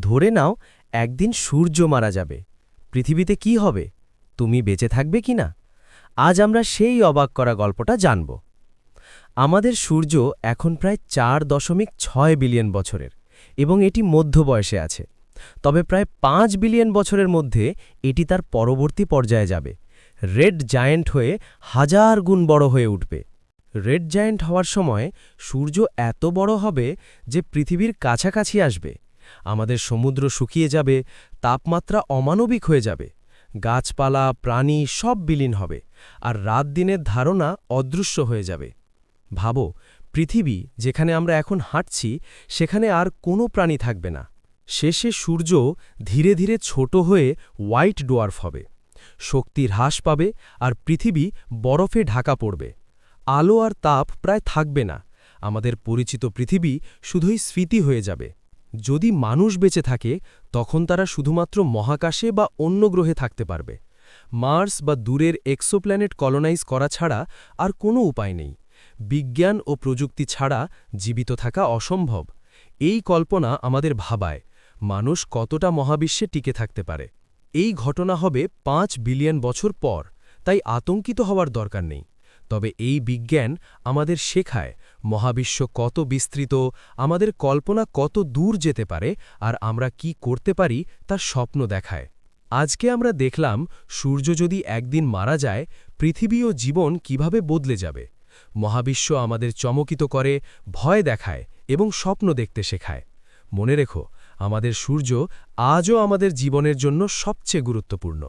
ধরে নাও, একদিন সূর্য মারা যাবে। পৃথিবীতে কি হবে? তুমি বেঁচে থাকবে কি না? আজ আমরা সেই অবাক করা গল্পটা জানব। আমাদের সূর্য এখন প্রায় চার দশমিক ছয় বিলিয়ন বছরের এবং এটি মধ্য বয়সে আছে। তবে প্রায় পাঁচ বিলিয়ন বছরের মধ্যে এটি তার পরবর্তী পর্যায়ে যাবে। রেড জায়েন্ট হয়ে হাজার গুণ বড় হয়ে উঠবে। রেড জায়েন্ট হওয়ার সময় সূর্য এত বড় হবে যে পৃথিবীর কাছাকাছি আসবে। আমাদের সমুদ্র শুকিয়ে যাবে, তাপমাত্রা অমানবিক হয়ে যাবে, গাছপালা, প্রাণী সব বিলীন হবে, আর রাত দিনের ধারণা অদৃশ্য হয়ে যাবে। ভাবো, পৃথিবী যেখানে আমরা এখন হাঁটছি, সেখানে আর কোনো প্রাণী থাকবে না। শেষে সূর্য ধীরে ধীরে ছোট হয়ে হোয়াইট ডোয়ার্ফ হবে। শক্তির হ্রাস পাবে আর পৃথিবী বরফে ঢাকা পড়বে। আলো আর তাপ প্রায় থাকবে না। আমাদের পরিচিত পৃথিবী শুধুই স্মৃতি হয়ে যাবে। যদি মানুষ বেঁচে থাকে, তখন তারা শুধুমাত্র মহাকাশে বা অন্য গ্রহে থাকতে পারবে। মার্স বা দূরের এক্সোপ্ল্যানেট কলোনাইজ করা ছাড়া আর কোনো উপায় নেই। বিজ্ঞান ও প্রযুক্তি ছাড়া জীবিত থাকা অসম্ভব। এই কল্পনা আমাদের ভাবায়, মানুষ কতটা মহাবিশ্বে টিকে থাকতে পারে। এই ঘটনা হবে পাঁচ বিলিয়ন বছর পর, তাই আতঙ্কিত হওয়ার দরকার নেই। তবে এই বিজ্ঞান আমাদের শেখায় মহাবিশ্ব কত বিস্তৃত, আমাদের কল্পনা কত দূর যেতে পারে, আর আমরা কি করতে পারি তার স্বপ্ন দেখায়। আজকে আমরা দেখলাম সূর্য যদি একদিন মারা যায়, পৃথিবী ও জীবন কীভাবে বদলে যাবে। মহাবিশ্ব আমাদের চমকিত করে, ভয় দেখায় এবং স্বপ্ন দেখতে শেখায়। মনে রেখো, আমাদের সূর্য আজও আমাদের জীবনের জন্য সবচেয়ে গুরুত্বপূর্ণ।